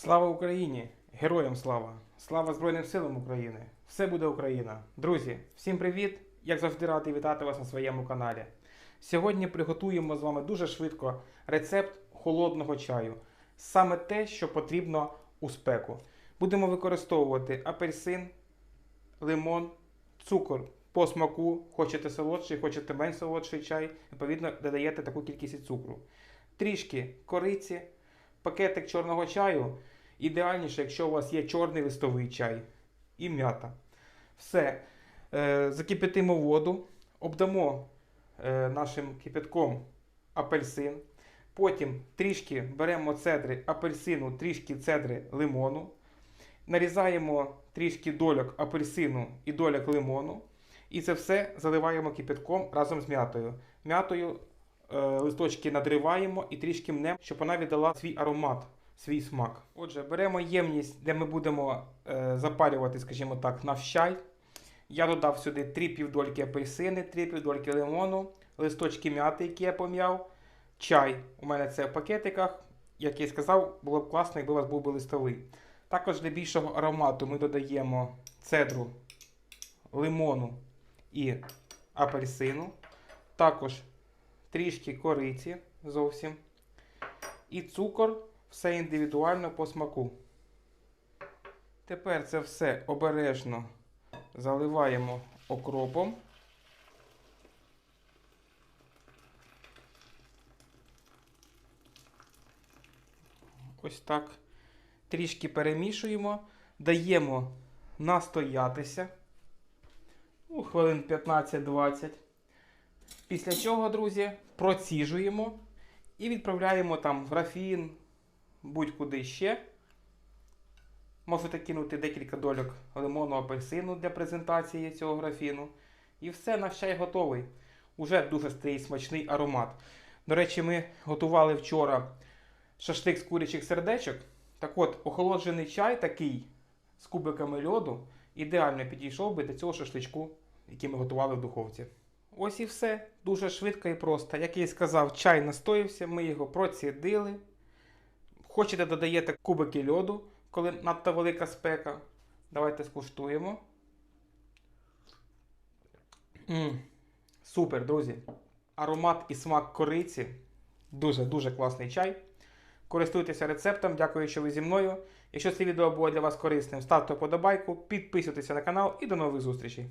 Слава Україні! Героям слава! Слава Збройним силам України! Все буде Україна! Друзі, всім привіт! Як завжди радий вітати вас на своєму каналі. Сьогодні приготуємо з вами дуже швидко рецепт холодного чаю. Саме те, що потрібно у спеку. Будемо використовувати апельсин, лимон, цукор по смаку. Хочете солодший, хочете менш солодший чай. Відповідно, додаєте таку кількість цукру. Трішки кориці, пакетик чорного чаю. Ідеальніше, якщо у вас є чорний листовий чай і м'ята. Все. Е, закипятимо воду, обдамо е, нашим кипятком апельсин. Потім трішки беремо цедри апельсину, трішки цедри лимону. Нарізаємо трішки дольок апельсину і дольок лимону. І це все заливаємо кипятком разом з м'ятою. М'ятою листочки надриваємо і трішки мнемо, щоб вона віддала свій аромат, свій смак. Отже, беремо ємність, де ми будемо е, запарювати, скажімо так, наш чай. Я додав сюди 3 півдольки апельсини, 3 півдольки лимону, листочки м'яти, які я пом'яв. Чай у мене це в пакетиках. Як я сказав, було б класно, якби у вас був би листовий. Також для більшого аромату ми додаємо цедру лимону і апельсину. Також трішки кориці зовсім. І цукор, все індивідуально по смаку. Тепер це все обережно заливаємо окропом. Ось так. Трішки перемішуємо, даємо настоятися ну, хвилин 15-20. Після чого, друзі, проціжуємо і відправляємо там графін, будь-куди ще. Можете кинути декілька дольок лимону апельсину для презентації цього графіну. І все, наш чай готовий. Уже дуже стоїть смачний аромат. До речі, ми готували вчора шашлик з курячих сердечок. Так от, охолоджений чай такий з кубиками льоду ідеально підійшов би до цього шашличку, який ми готували в духовці. Ось і все. Дуже швидко і просто. Як я і сказав, чай настоївся, ми його процідили. Хочете, додаєте кубики льоду, коли надто велика спека. Давайте скуштуємо. м Супер, друзі. Аромат і смак кориці. Дуже-дуже класний чай. Користуйтеся рецептом, дякую, що ви зі мною. Якщо це відео було для вас корисним, ставте вподобайку, підписуйтеся на канал і до нових зустрічей.